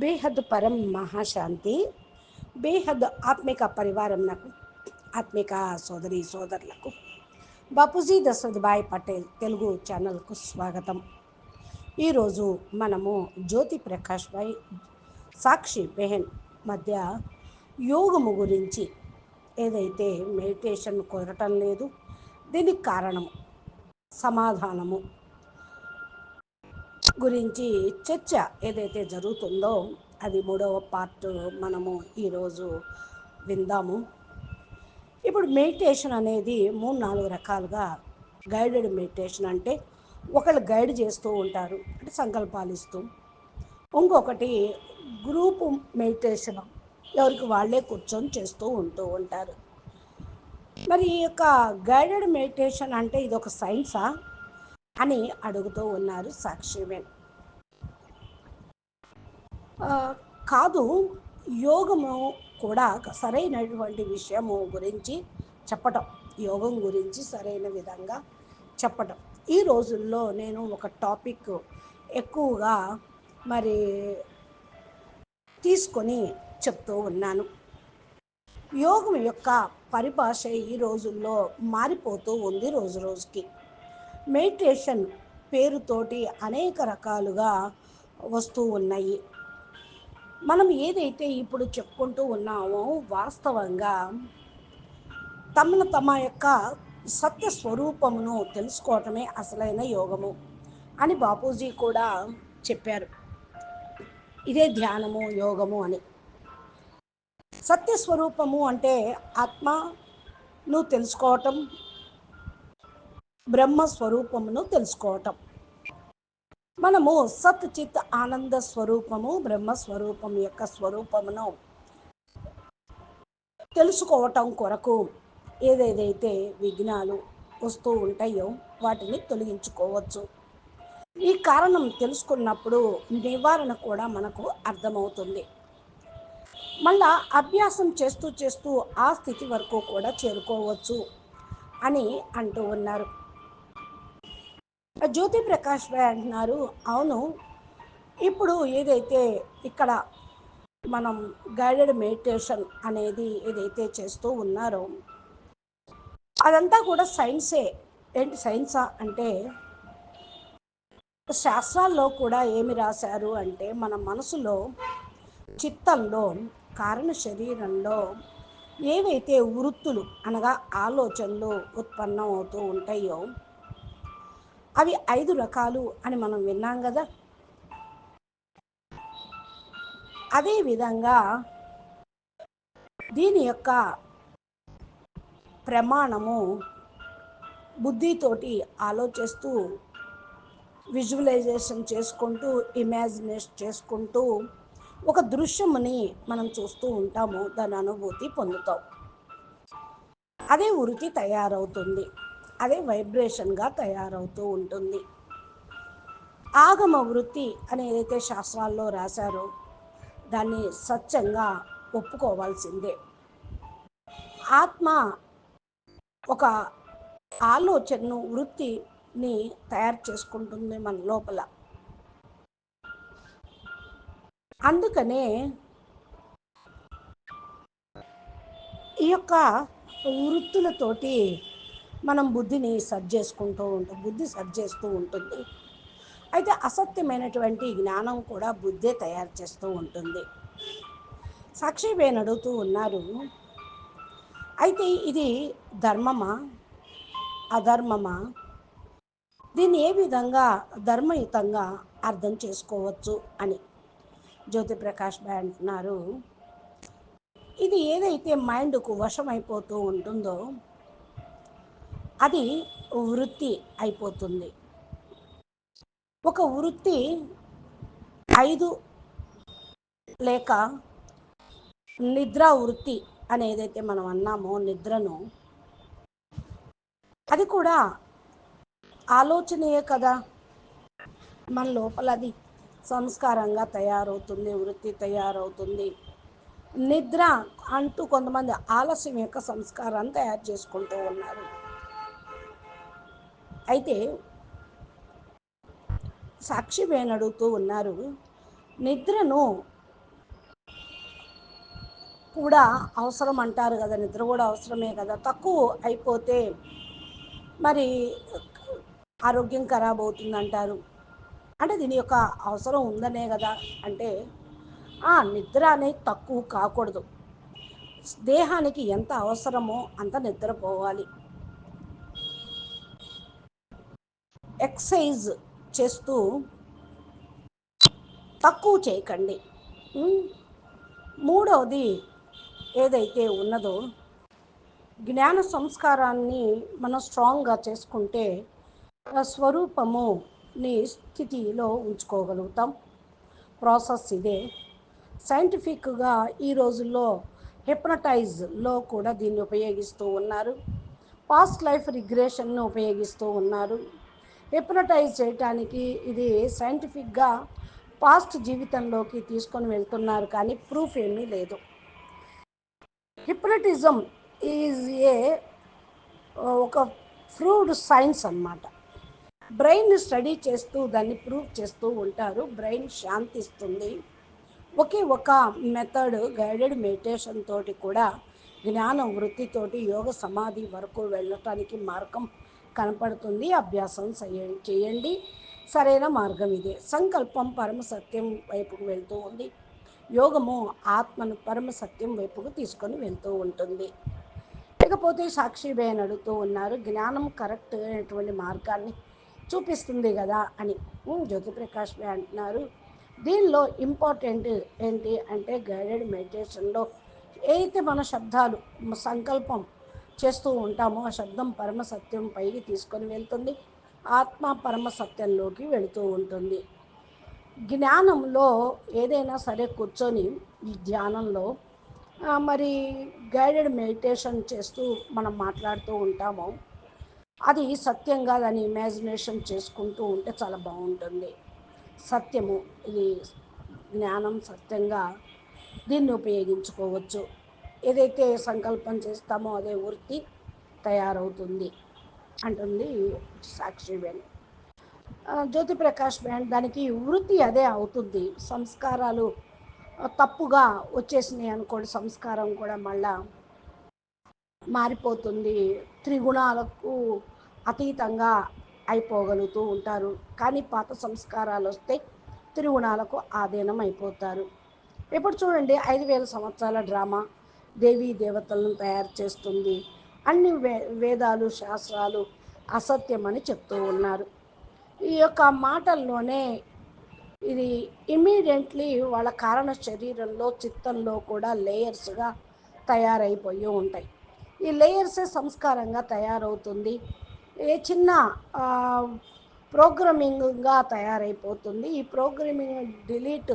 బేహద్ పరం మహాశాంతి బేహద్ ఆత్మిక పరివారం నాకు ఆత్మిక సోదరి సోదరులకు. బాపూజీ దశరథభాయ్ పటేల్ తెలుగు ఛానల్కు స్వాగతం. ఈరోజు మనము జ్యోతి ప్రకాష్ భాయ్ సాక్షి బెహెన్ మధ్య యోగము గురించి ఏదైతే మెడిటేషన్ కుదరటం లేదు దీనికి కారణము సమాధానము గురించి చర్చ ఏదైతే జరుగుతుందో అది మూడవ పార్ట్ మనము ఈరోజు విందాము. ఇప్పుడు మెడిటేషన్ అనేది మూడు నాలుగు రకాలుగా గైడెడ్ మెడిటేషన్ అంటే ఒకళ్ళు గైడ్ చేస్తూ ఉంటారు అంటే సంకల్పాలు ఇస్తూ. ఇంకొకటి గ్రూప్ మెడిటేషన్ ఎవరికి వాళ్ళే కూర్చొని చేస్తూ ఉంటూ ఉంటారు. మరి ఈ యొక్క గైడెడ్ మెడిటేషన్ అంటే ఇది ఒక సైన్సా? అని అడుగుతూ ఉన్నారు సాక్షివేన్ కాదు యోగము కూడా సరైనటువంటి విషయము గురించి చెప్పటం యోగం గురించి సరైన విధంగా చెప్పటం. ఈ రోజుల్లో నేను ఒక టాపిక్ ఎక్కువగా మరి తీసుకొని చెప్తూ ఉన్నాను. యోగం యొక్క పరిభాష ఈ రోజుల్లో మారిపోతూ ఉంది రోజు రోజుకి. మెడిటేషన్ పేరుతోటి అనేక రకాలుగా వస్తూ ఉన్నాయి. మనం ఏదైతే ఇప్పుడు చెప్పుకుంటూ ఉన్నామో వాస్తవంగా తమను తమ యొక్క సత్య స్వరూపమును తెలుసుకోవటమే అసలైన యోగము అని బాపూజీ కూడా చెప్పారు. ఇదే ధ్యానము యోగము అని. సత్యస్వరూపము అంటే ఆత్మను తెలుసుకోవటం బ్రహ్మస్వరూపమును తెలుసుకోవటం. మనము సత్ చిత్ ఆనంద స్వరూపము బ్రహ్మస్వరూపం యొక్క స్వరూపమును తెలుసుకోవటం కొరకు ఏదేదైతే విఘ్నాలు వస్తూ ఉంటాయో వాటిని తొలగించుకోవచ్చు. ఈ కారణం తెలుసుకున్నప్పుడు నివారణ కూడా మనకు అర్థమవుతుంది. మళ్ళా అభ్యాసం చేస్తూ చేస్తూ ఆ స్థితి వరకు కూడా చేరుకోవచ్చు అని అంటూ ఉన్నారు. జ్యోతి ప్రకాష్ భాయ్ అంటున్నారు. అవును ఇప్పుడు ఏదైతే ఇక్కడ మనం గైడెడ్ మెడిటేషన్ అనేది ఏదైతే చేస్తూ ఉన్నారో అదంతా కూడా సైన్సే. ఏంటి సైన్సా అంటే శాస్త్రాల్లో కూడా ఏమి రాశారు అంటే మన మనసులో చిత్తంలో కారణ శరీరంలో ఏవైతే వృత్తులు అనగా ఆలోచనలు ఉత్పన్నం అవుతూ ఉంటాయో అవి ఐదు రకాలు అని మనం విన్నాం కదా. అదేవిధంగా దీని యొక్క ప్రమాణము బుద్ధితోటి ఆలోచిస్తూ విజువలైజేషన్ చేసుకుంటూ ఇమాజినేషన్ చేసుకుంటూ ఒక దృశ్యముని మనం చూస్తూ ఉంటాము దాని అనుభూతి పొందుతాం. అదే వృత్తి తయారవుతుంది. అదే వైబ్రేషన్గా తయారవుతూ ఉంటుంది. ఆగమ వృత్తి అని ఏదైతే శాస్త్రాల్లో రాశారో దాన్ని సత్యంగా ఒప్పుకోవాల్సిందే. ఆత్మ ఒక ఆలోచనను వృత్తిని తయారు చేసుకుంటుంది మన లోపల. అందుకనే ఈ యొక్క వృత్తులతోటి మనం బుద్ధిని సర్జ్ చేసుకుంటూ ఉంటాం బుద్ధి సర్జ్ చేస్తూ ఉంటుంది. అయితే అసత్యమైనటువంటి జ్ఞానం కూడా బుద్ధే తయారు చేస్తూ ఉంటుంది. సాక్షిబేన్ అడుగుతూ ఉన్నారు అయితే ఇది ధర్మమా? అధర్మమా? దీన్ని ఏ విధంగా ధర్మయుతంగా అర్థం చేసుకోవచ్చు? అని జ్యోతి ప్రకాష్ భాయ్ అంటున్నారు. ఇది ఏదైతే మైండ్కు వశమైపోతూ ఉంటుందో అది వృత్తి అయిపోతుంది. ఒక వృత్తి ఐదు లేక నిద్ర వృత్తి అని ఏదైతే మనం అన్నామో నిద్రను అది కూడా ఆలోచనయే కదా. మన లోపల అది సంస్కారంగా తయారవుతుంది వృత్తి తయారవుతుంది. నిద్ర అంటూ కొంతమంది ఆలస్యం యొక్క సంస్కారాన్ని తయారు చేసుకుంటూ ఉన్నారు. అయితే సాక్షి వేణడుతూ ఉన్నారు నిద్రను కూడా అవసరం అంటారు కదా నిద్ర కూడా అవసరమే కదా తక్కువ అయిపోతే మరి ఆరోగ్యం ఖరాబ్ అవుతుంది అంటారు. అంటే దీని యొక్క అవసరం ఉందనే కదా అంటే నిద్ర అనేది తక్కువ కాకూడదు. దేహానికి ఎంత అవసరమో అంత నిద్రపోవాలి ఎక్సైజ్ చేస్తూ తక్కువ చేయకండి. మూడవది ఏదైతే ఉన్నదో జ్ఞాన సంస్కారాన్ని మనం స్ట్రాంగ్గా చేసుకుంటే స్వరూపముని స్థితిలో ఉంచుకోగలుగుతాం. ప్రాసెస్ ఇదే. సైంటిఫిక్గా ఈ రోజుల్లో హిప్నటైజ్లో కూడా దీన్ని ఉపయోగిస్తూ ఉన్నారు. పాస్ట్ లైఫ్ రిగ్రెషన్ను ఉపయోగిస్తూ ఉన్నారు. హిప్నటైజ్ చేయటానికి ఇది సైంటిఫిక్గా పాస్ట్ జీవితంలోకి తీసుకొని వెళ్తున్నారు కానీ ప్రూఫ్ ఏమీ లేదు. హిప్నటిజం ఈజ్ ఏ ఒక ఫ్రూడ్ సైన్స్ అన్నమాట. బ్రెయిన్ స్టడీ చేస్తూ దాన్ని ప్రూవ్ చేస్తూ ఉంటారు. బ్రెయిన్ శాంతిస్తుంది. ఒకే ఒక మెథడ్ గైడెడ్ మెడిటేషన్ తోటి కూడా జ్ఞాన వృత్తితోటి యోగ సమాధి వరకు వెళ్ళటానికి మార్గం కనపడుతుంది అభ్యాసం చేయండి. సరైన మార్గం ఇదే. సంకల్పం పరమ సత్యం వైపుకు వెళ్తూ ఉంది. యోగము ఆత్మను పరమ సత్యం వైపుకు తీసుకొని వెళ్తూ ఉంటుంది. ఇకపోతే సాక్షిబేన్ అని అడుగుతూ ఉన్నారు జ్ఞానం కరెక్ట్ అయినటువంటి మార్గాన్ని చూపిస్తుంది కదా అని. జ్యోతిప్రకాష్ బే అంటున్నారు. దీనిలో ఇంపార్టెంట్ ఏంటి అంటే గైడెడ్ మెడిటేషన్లో ఏదైతే మన శబ్దాలు సంకల్పం చేస్తూ ఉంటామో ఆ శబ్దం పరమ సత్యం పైకి తీసుకొని వెళ్తుంది. ఆత్మ పరమసత్యంలోకి వెళుతూ ఉంటుంది. జ్ఞానంలో ఏదైనా సరే కూర్చొని ఈ ధ్యానంలో మరి గైడెడ్ మెడిటేషన్ చేస్తూ మనం మాట్లాడుతూ ఉంటాము అది సత్యంగా దాన్ని ఇమాజినేషన్ చేసుకుంటూ ఉంటే చాలా బాగుంటుంది. సత్యము ఇది జ్ఞానం సత్యంగా దీన్ని ఉపయోగించుకోవచ్చు. ఏదైతే సంకల్పం చేస్తామో అదే వృత్తి తయారవుతుంది అంటుంది సాక్షి వేణ్. జ్యోతి ప్రకాష్ బ్యాండ్ దానికి వృత్తి అదే అవుతుంది. సంస్కారాలు తప్పుగా వచ్చేసినాయి అనుకోండి సంస్కారం కూడా మళ్ళా మారిపోతుంది. త్రిగుణాలకు అతీతంగా అయిపోగలుగుతూ ఉంటారు. కానీ పాత సంస్కారాలు వస్తే త్రిగుణాలకు ఆధీనం అయిపోతారు. ఇప్పుడు చూడండి ఐదు వేల సంవత్సరాల డ్రామా. దేవీ దేవతలను తయారు చేస్తుంది. అన్ని వే వేదాలు శాస్త్రాలు అసత్యమని చెప్తూ ఉన్నారు. ఈ యొక్క మాటల్లోనే ఇది ఇమీడియట్లీ వాళ్ళ కారణ శరీరంలో చిత్తంలో కూడా లేయర్స్గా తయారైపోయి ఉంటాయి. ఈ లేయర్సే సంస్కారంగా తయారవుతుంది. ఏ చిన్న ప్రోగ్రామింగ్గా తయారైపోతుంది. ఈ ప్రోగ్రామింగ్ డిలీట్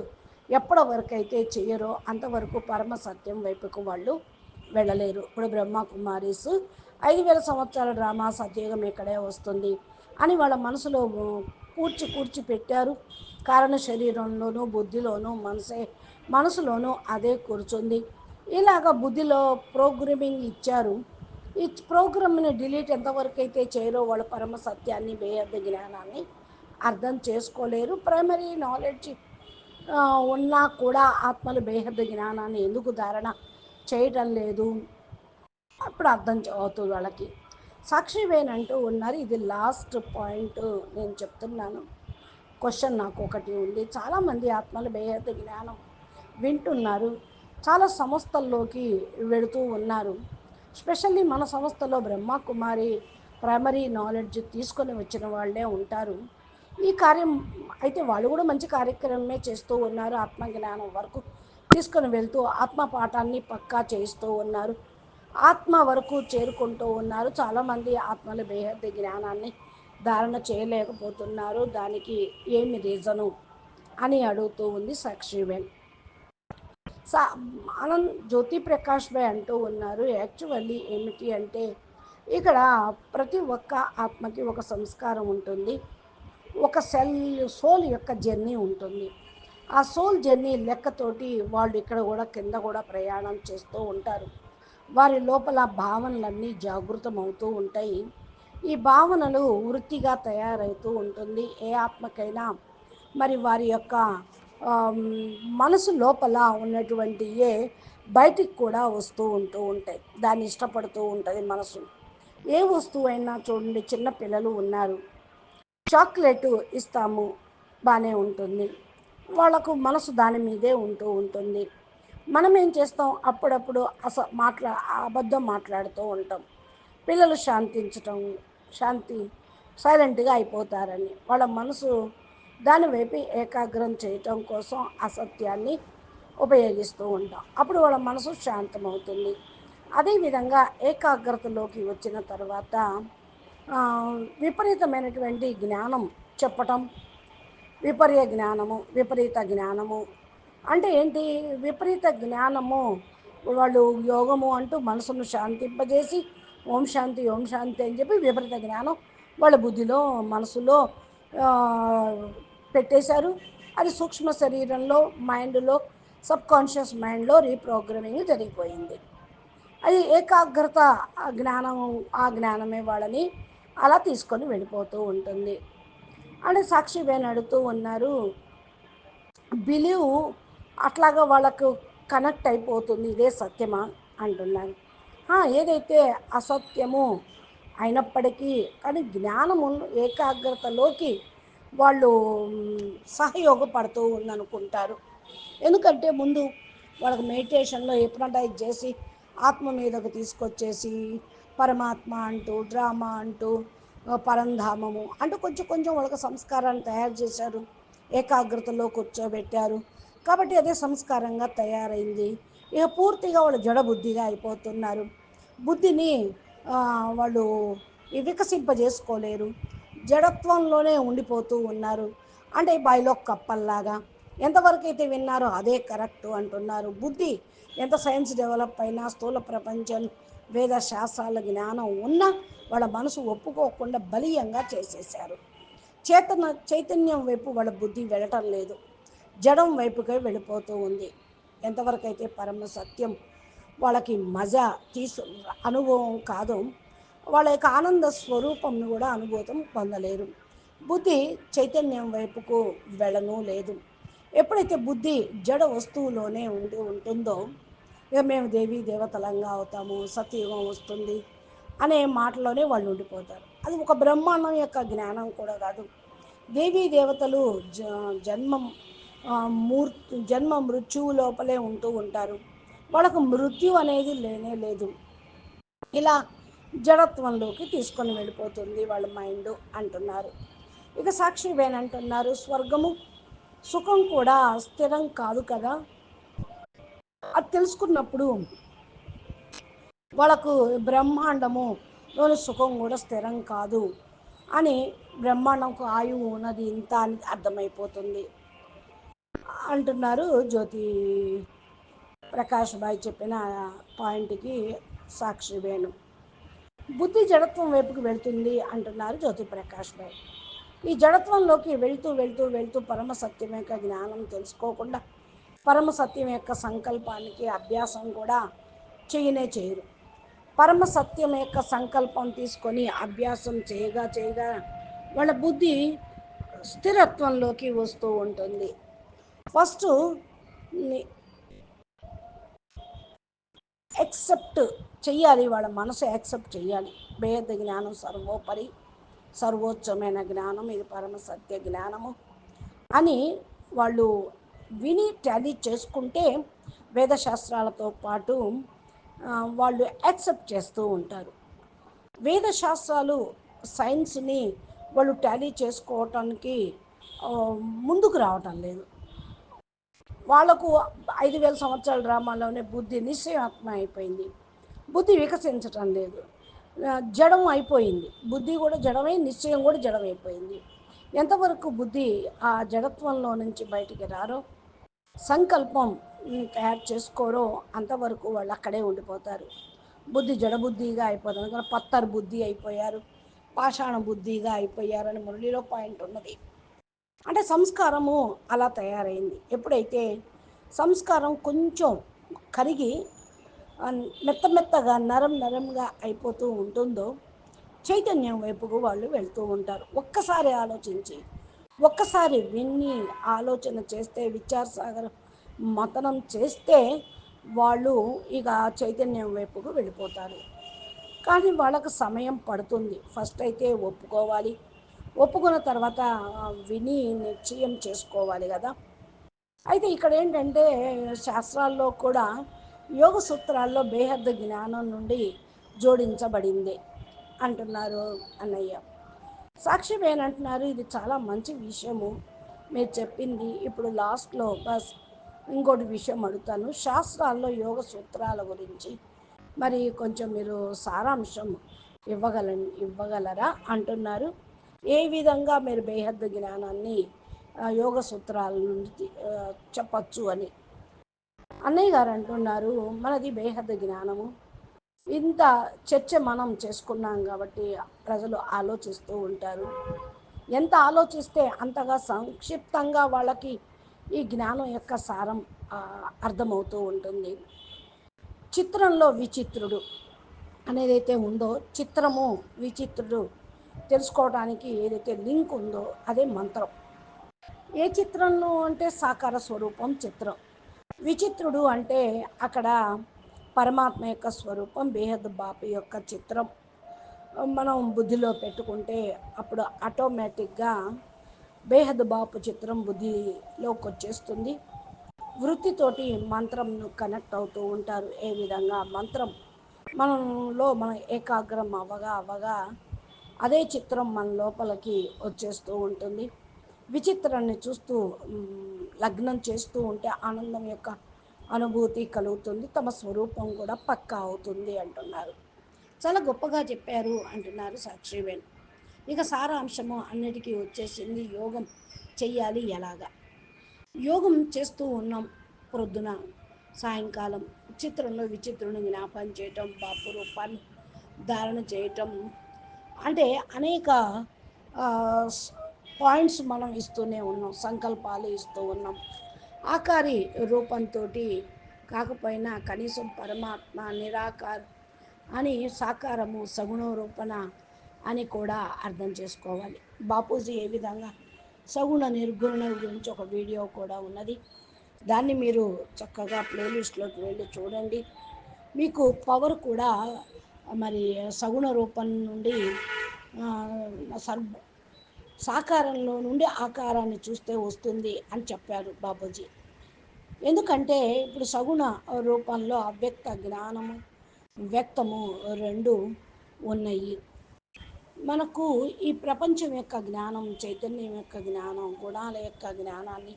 ఎప్పటి వరకు అయితే చేయరో అంతవరకు పరమ సత్యం వైపుకు వాళ్ళు వెళ్ళలేరు. ఇప్పుడు బ్రహ్మ కుమారీస్ ఐదు వేల సంవత్సరాల డ్రామా సత్యయుగం ఇక్కడే వస్తుంది అని వాళ్ళ మనసులో కూర్చి కూర్చి పెట్టారు. కారణ శరీరంలోనూ బుద్ధిలోనూ మనసే మనసులోనూ అదే కూర్చుంది. ఇలాగ బుద్ధిలో ప్రోగ్రామింగ్ ఇచ్చారు. ఈ ప్రోగ్రామ్ని డిలీట్ ఎంతవరకు అయితే చేయరో వాళ్ళ పరమ సత్యాన్ని వేయద్ద జ్ఞానాన్ని అర్థం చేసుకోలేరు. ప్రైమరీ నాలెడ్జ్ ఉన్నా కూడా ఆత్మలు బేహద్ద జ్ఞానాన్ని ఎందుకు ధారణ చేయటం లేదు? అప్పుడు అర్థం అవుతుంది వాళ్ళకి. సాక్షివేన్ అంటూ ఉన్నారు. ఇది లాస్ట్ పాయింట్ నేను చెప్తున్నాను. క్వశ్చన్ నాకు ఒకటి ఉంది. చాలామంది ఆత్మలు బేహద్ద జ్ఞానం వింటున్నారు. చాలా సంస్థల్లోకి వెళుతూ ఉన్నారు. స్పెషల్లీ మన సంస్థలో బ్రహ్మకుమారి ప్రైమరీ నాలెడ్జ్ తీసుకొని వచ్చిన వాళ్ళే ఉంటారు. ఈ కార్యం అయితే వాళ్ళు కూడా మంచి కార్యక్రమమే చేస్తూ ఉన్నారు ఆత్మజ్ఞానం వరకు తీసుకొని వెళ్తూ ఆత్మ పాఠాన్ని పక్కా చేస్తూ ఉన్నారు. ఆత్మ వరకు చేరుకుంటూ ఉన్నారు. చాలామంది ఆత్మల బేహద్ది జ్ఞానాన్ని ధారణ చేయలేకపోతున్నారు. దానికి ఏమి రీజను అని అడుగుతూ ఉంది సాక్షివేన్ సా ఆనంద్ జ్యోతి ప్రకాష్ బై అంటూ ఉన్నారు. యాక్చువల్లీ ఏమిటి అంటే ఇక్కడ ప్రతి ఒక్క ఆత్మకి ఒక సంస్కారం ఉంటుంది. ఒక సెల్ సోల్ యొక్క జర్నీ ఉంటుంది. ఆ సోల్ జర్నీ లెక్కతోటి వాళ్ళు ఇక్కడ కూడా కింద కూడా ప్రయాణం చేస్తూ ఉంటారు. వారి లోపల భావనలన్నీ జాగృతం అవుతూ ఉంటాయి. ఈ భావనలు వృత్తిగా తయారవుతూ ఉంటుంది. ఏ ఆత్మకైనా మరి వారి యొక్క మనసు లోపల ఉన్నటువంటి ఏ బయటికి కూడా వస్తూ ఉంటూ ఉంటాయి. దాన్ని ఇష్టపడుతూ ఉంటుంది మనసు. ఏ వస్తువు అయినా చూడండి చిన్న పిల్లలు ఉన్నారు. చాక్లెట్ ఇస్తాము బాగానే ఉంటుంది. వాళ్ళకు మనసు దాని మీదే ఉంటూ ఉంటుంది. మనం ఏం చేస్తాం? అప్పుడప్పుడు అస మాట్లా అబద్ధం మాట్లాడుతూ ఉంటాం. పిల్లలు శాంతించటం శాంతి సైలెంట్గా అయిపోతారని వాళ్ళ మనసు దాని వైపు ఏకాగ్రం చేయటం కోసం అసత్యాన్ని ఉపయోగిస్తూ ఉంటాం. అప్పుడు వాళ్ళ మనసు శాంతమవుతుంది. అదేవిధంగా ఏకాగ్రతలోకి వచ్చిన తర్వాత విపరీతమైనటువంటి జ్ఞానం చెప్పటం విపర్య జ్ఞానము విపరీత జ్ఞానము. అంటే ఏంటి? విపరీత జ్ఞానము వాళ్ళు యోగము అంటూ మనసును శాంతింపజేసి ఓం శాంతి ఓం శాంతి అని చెప్పి విపరీత జ్ఞానం వాళ్ళ బుద్ధిలో మనసులో పెట్టేశారు. అది సూక్ష్మ శరీరంలో మైండ్లో సబ్ కాన్షియస్ మైండ్లో రీప్రోగ్రామింగ్ జరిగిపోయింది. అది ఏకాగ్రత ఆ జ్ఞానం ఆ జ్ఞానమే వాళ్ళని అలా తీసుకొని వెళ్ళిపోతూ ఉంటుంది. అంటే సాక్షి బేన్ అడుగుతూ ఉన్నారు. బిలీవ్ అట్లాగా వాళ్ళకు కనెక్ట్ అయిపోతుంది ఇదే సత్యమా? అంటున్నారు. ఏదైతే అసత్యము అయినప్పటికీ కానీ జ్ఞానము ఏకాగ్రతలోకి వాళ్ళు సహయోగపడుతూ ఉందనుకుంటారు. ఎందుకంటే ముందు వాళ్ళకి మెడిటేషన్లో హిప్నటైజ్ చేసి ఆత్మ మీదకు తీసుకొచ్చేసి పరమాత్మ అంటూ డ్రామా అంటూ పరంధామము అంటూ కొంచెం కొంచెం వాళ్ళకి సంస్కారాన్ని తయారు చేశారు. ఏకాగ్రతలో కూర్చోబెట్టారు. కాబట్టి అదే సంస్కారంగా తయారైంది. ఇక పూర్తిగా వాళ్ళు జడబుద్ధిగా అయిపోతున్నారు. బుద్ధిని వాళ్ళు వికసింపజేసుకోలేరు. జడత్వంలోనే ఉండిపోతూ ఉన్నారు. అంటే బాయిలో కప్పల్లాగా. ఎంతవరకు అయితే విన్నారో అదే కరెక్ట్ అంటున్నారు. బుద్ధి ఎంత సైన్స్ డెవలప్ అయినా స్థూల ప్రపంచం వేద శాస్త్రాల జ్ఞానం ఉన్నా వాళ్ళ మనసు ఒప్పుకోకుండా బలీయంగా చేసేసారు చేతన చైతన్యం వైపు వాళ్ళ బుద్ధి వెళ్ళటం లేదు. జడం వైపుకే వెళ్ళిపోతూ ఉంది. ఎంతవరకు అయితే పరమ సత్యం వాళ్ళకి మజా తీసు అనుభవం కాదు వాళ్ళ యొక్క ఆనంద స్వరూపంను కూడా అనుభూతం పొందలేరు. బుద్ధి చైతన్యం వైపుకు వెళ్ళను లేదు. ఎప్పుడైతే బుద్ధి జడ వస్తువులోనే ఉండి ఉంటుందో ఇక మేము దేవీ దేవతలంగా అవుతాము సత్యయుగం వస్తుంది అనే మాటలోనే వాళ్ళు ఉండిపోతారు. అది ఒక బ్రహ్మాండం యొక్క జ్ఞానం కూడా కాదు. దేవీ దేవతలు జ జన్మం మూర్ మూర్తి జన్మ మృత్యువు లోపలే ఉంటూ ఉంటారు. వాళ్ళకు మృత్యు అనేది లేనే లేదు. ఇలా జడత్వంలోకి తీసుకొని వెళ్ళిపోతుంది వాళ్ళ మైండ్ అంటున్నారు. ఇక సాక్షి వేనంటున్నారు స్వర్గము సుఖం కూడా స్థిరం కాదు కదా. అది తెలుసుకున్నప్పుడు వాళ్ళకు బ్రహ్మాండము లోని సుఖం కూడా స్థిరం కాదు అని బ్రహ్మాండంకు ఆయువు ఉన్నది ఇంత అని అర్థమైపోతుంది. అంటున్నారు జ్యోతి ప్రకాష్ బాయ్ చెప్పిన పాయింట్కి సాక్షి వేణు. బుద్ధి జడత్వం వైపుకి వెళ్తుంది అంటున్నారు జ్యోతి ప్రకాష్ బాయ్. ఈ జడత్వంలోకి వెళ్తూ వెళ్తూ వెళ్తూ పరమ సత్యం యొక్క జ్ఞానం తెలుసుకోకుండా పరమ సత్యం యొక్క సంకల్పానికి అభ్యాసం కూడా చేయనే చేయరు. పరమ సత్యం యొక్క సంకల్పం తీసుకొని అభ్యాసం చేయగా చేయగా వాళ్ళ బుద్ధి స్థిరత్వంలోకి వస్తూ ఉంటుంది. ఫస్ట్ యాక్సెప్ట్ చేయాలి వాళ్ళ మనసు యాక్సెప్ట్ చేయాలి భేద జ్ఞానం సర్వోపరి సర్వోచ్చమైన జ్ఞానం ఇది పరమ సత్య జ్ఞానము అని వాళ్ళు విని ట్యాలీ చేసుకుంటే వేదశాస్త్రాలతో పాటు వాళ్ళు యాక్సెప్ట్ చేస్తూ ఉంటారు. వేదశాస్త్రాలు సైన్స్ని వాళ్ళు ట్యాలీ చేసుకోవటానికి ముందుకు రావటం లేదు. వాళ్ళకు ఐదు వేల సంవత్సరాల డ్రామాలోనే బుద్ధి నిశ్చయాత్మ అయిపోయింది. బుద్ధి వికసించటం లేదు. జడం అయిపోయింది. బుద్ధి కూడా జడమై నిశ్చయం కూడా జడమైపోయింది ఎంతవరకు బుద్ధి ఆ జడత్వంలో నుంచి బయటికి రారో సంకల్పం తయారు చేసుకోరో అంతవరకు వాళ్ళు అక్కడే ఉండిపోతారు. బుద్ధి జడబుద్ధిగా అయిపోతుంది. అందుకని పత్తర్ బుద్ధి అయిపోయారు పాషాణ బుద్ధిగా అయిపోయారు అని మురళిలో పాయింట్ ఉన్నది. అంటే సంస్కారము అలా తయారైంది. ఎప్పుడైతే సంస్కారం కొంచెం కరిగి మెత్త మెత్తగా నరం నరంగా అయిపోతూ ఉంటుందో చైతన్యం వైపుకు వాళ్ళు వెళ్తూ ఉంటారు. ఒక్కసారి ఆలోచించి ఒక్కసారి విన్ని ఆలోచన చేస్తే విచారసాగర్ మతనం చేస్తే వాళ్ళు ఇక చైతన్యం వైపుకు వెళ్ళిపోతారు. కానీ వాళ్ళకు సమయం పడుతుంది. ఫస్ట్ అయితే ఒప్పుకోవాలి. ఒప్పుకున్న తర్వాత విని నిశ్చయం చేసుకోవాలి కదా. అయితే ఇక్కడ ఏంటంటే శాస్త్రాల్లో కూడా యోగ సూత్రాల్లో బేహద్దు జ్ఞానం నుండి జోడించబడింది అంటున్నారు అన్నయ్య. సాక్ష్యం అంటున్నారు ఇది చాలా మంచి విషయము. మీరు చెప్పింది ఇప్పుడు లాస్ట్లో బస్ ఇంకోటి విషయం అడుగుతాను. శాస్త్రాల్లో యోగ సూత్రాల గురించి. మరి కొంచెం మీరు సారాంశం ఇవ్వగల ఇవ్వగలరా అంటున్నారు. ఏ విధంగా మీరు బేహద్దు జ్ఞానాన్ని యోగ సూత్రాల నుండి చెప్పచ్చు అని. అన్నయ్య గారు అంటున్నారు మనది బేహద జ్ఞానము. ఇంత చర్చ మనం చేసుకున్నాం కాబట్టి ప్రజలు ఆలోచిస్తూ ఉంటారు. ఎంత ఆలోచిస్తే అంతగా సంక్షిప్తంగా వాళ్ళకి ఈ జ్ఞానం యొక్క సారం అర్థమవుతూ ఉంటుంది. చిత్రంలో విచిత్రుడు అనేదైతే ఉందో చిత్రము విచిత్రుడు తెలుసుకోవడానికి ఏదైతే లింక్ ఉందో అదే మంత్రం. ఏ చిత్రంలో అంటే సాకార స్వరూపం చిత్రం. విచిత్రుడు అంటే అక్కడ పరమాత్మ యొక్క స్వరూపం బేహద్ బాపు యొక్క చిత్రం. మనం బుద్ధిలో పెట్టుకుంటే అప్పుడు ఆటోమేటిక్గా బేహద్ బాపు చిత్రం బుద్ధిలోకి వచ్చేస్తుంది వృత్తితోటి మంత్రంను కనెక్ట్ అవుతూ ఉంటారు. ఏ విధంగా? మంత్రం. మనలో మనం ఏకాగ్రం అవ్వగా అవ్వగా అదే చిత్రం మన లోపలికి వచ్చేస్తూ ఉంటుంది. విచిత్రాన్ని చూస్తూ లగ్నం చేస్తూ ఉంటే ఆనందం యొక్క అనుభూతి కలుగుతుంది. తమ స్వరూపం కూడా పక్కా అవుతుంది అంటున్నారు. చాలా గొప్పగా చెప్పారు అంటున్నారు సాక్షివేణి. ఇక సారాంశము అన్నిటికీ వచ్చేసింది యోగం చెయ్యాలి ఎలాగా? యోగం చేస్తూ ఉన్నాం ప్రొద్దున సాయంకాలం చిత్రంలో విచిత్రుని జ్ఞాపం చేయటం బాపు రూపాన్ని ధారణ చేయటం. అంటే అనేక పాయింట్స్ మనం ఇస్తూనే ఉన్నాం సంకల్పాలు ఇస్తూ ఉన్నాం. ఆకారి రూపంతో కాకపోయినా కనీసం పరమాత్మ నిరాకార్ అని సాకారము సగుణ రూపణ అని కూడా అర్థం చేసుకోవాలి. బాపూజీ ఏ విధంగా సగుణ నిర్గుణ గురించి ఒక వీడియో కూడా ఉన్నది. దాన్ని మీరు చక్కగా ప్లేలిస్ట్లోకి వెళ్ళి చూడండి. మీకు పవర్ కూడా మరి సగుణ రూపం నుండి సర్ సాకారంలో నుండి ఆకారాన్ని చూస్తే వస్తుంది అని చెప్పారు బాబూజీ. ఎందుకంటే ఇప్పుడు సగుణ రూపంలో అవ్యక్త జ్ఞానము వ్యక్తము రెండు ఉన్నాయి. మనకు ఈ ప్రపంచం యొక్క జ్ఞానం చైతన్యం యొక్క జ్ఞానం గుణాల యొక్క జ్ఞానాన్ని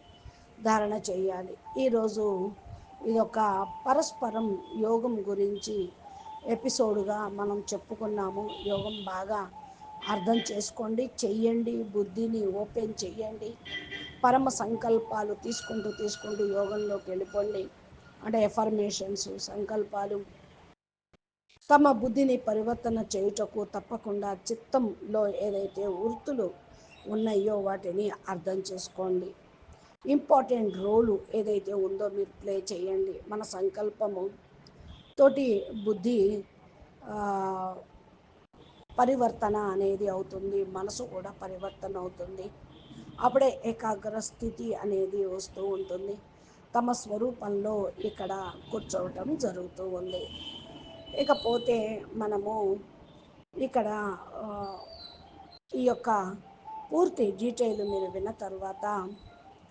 ధారణ చేయాలి. ఈరోజు ఇదొక పరస్పరం యోగం గురించి ఎపిసోడ్గా మనం చెప్పుకున్నాము. యోగం బాగా అర్థం చేసుకోండి చెయ్యండి బుద్ధిని ఓపెన్ చెయ్యండి పరమ సంకల్పాలు తీసుకుంటూ తీసుకుంటూ యోగంలోకి వెళ్ళిపోండి. అంటే ఎఫర్మేషన్స్ సంకల్పాలు. తమ బుద్ధిని పరివర్తన చేయుటకు తప్పకుండా చిత్తంలో ఏదైతే వృత్తులు ఉన్నాయో వాటిని అర్థం చేసుకోండి. ఇంపార్టెంట్ రోలు ఏదైతే ఉందో మీరు ప్లే చేయండి. మన సంకల్పము తోటి బుద్ధి పరివర్తన అనేది అవుతుంది మనసు కూడా పరివర్తన అవుతుంది. అప్పుడే ఏకాగ్ర స్థితి అనేది వస్తూ ఉంటుంది. తమ స్వరూపంలో ఇక్కడ కూర్చోవటం జరుగుతూ ఉంది. ఇకపోతే మనము ఇక్కడ ఈ యొక్క పూర్తి డీటెయిల్ మీరు విన్న తర్వాత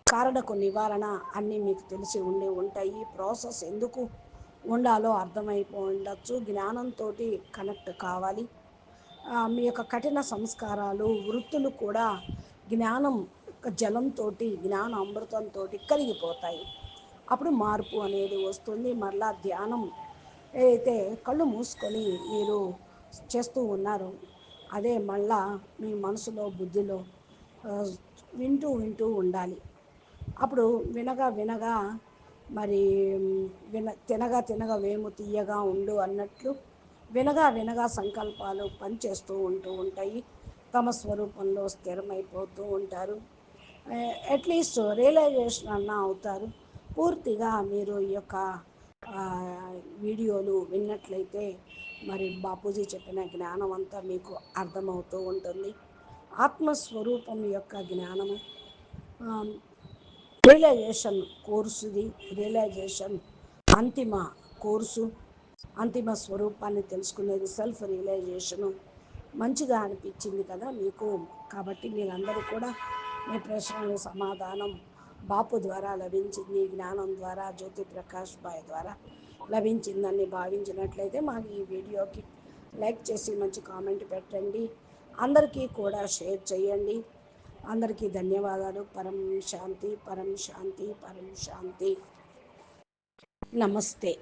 కారణకు నివారణ అన్నీ మీకు తెలిసి ఉండి ఉంటాయి. ప్రాసెస్ ఎందుకు ఉండాలో అర్థమైపో ఉండొచ్చు. జ్ఞానంతో కనెక్ట్ కావాలి. మీ యొక్క కఠిన సంస్కారాలు వృత్తులు కూడా జ్ఞానం జలంతో జ్ఞాన అమృతంతో కరిగిపోతాయి అప్పుడు మార్పు అనేది వస్తుంది. మరలా ధ్యానం ఏదైతే కళ్ళు మూసుకొని మీరు చేస్తూ ఉన్నారో. అదే మళ్ళా మీ మనసులో బుద్ధిలో వింటూ వింటూ ఉండాలి. అప్పుడు వినగా వినగా మరి విన తినగా తినగా వేము తీయగా ఉండు అన్నట్లు వినగా వినగా సంకల్పాలు పనిచేస్తూ ఉంటూ ఉంటాయి. తమ స్వరూపంలో స్థిరమైపోతూ ఉంటారు. అట్లీస్ట్ రియలైజేషన్ అన్న అవుతారు. పూర్తిగా మీరు ఈ యొక్క వీడియోలు విన్నట్లయితే మరి బాపూజీ చెప్పిన జ్ఞానం అంతా మీకు అర్థమవుతూ ఉంటుంది. ఆత్మస్వరూపం యొక్క జ్ఞానము రియలైజేషన్ కోర్సుది. రియలైజేషన్ అంతిమ కోర్సు. అంతిమ స్వరూపాన్ని తెలుసుకునేది సెల్ఫ్ రియలైజేషను మంచిగా అనిపించింది కదా మీకు. కాబట్టి మీరందరూ కూడా మీ ప్రశ్నలు సమాధానం బాపు ద్వారా లభించింది జ్ఞానం ద్వారా జ్యోతి ప్రకాష్ బాయ్ ద్వారా లభించిందని భావించినట్లయితే మాకు ఈ వీడియోకి లైక్ చేసి మంచి కామెంట్ పెట్టండి. అందరికీ కూడా షేర్ చేయండి. అందరికీ ధన్యవాదాలు. పరం శాంతి పరం శాంతి పరం శాంతి. నమస్తే.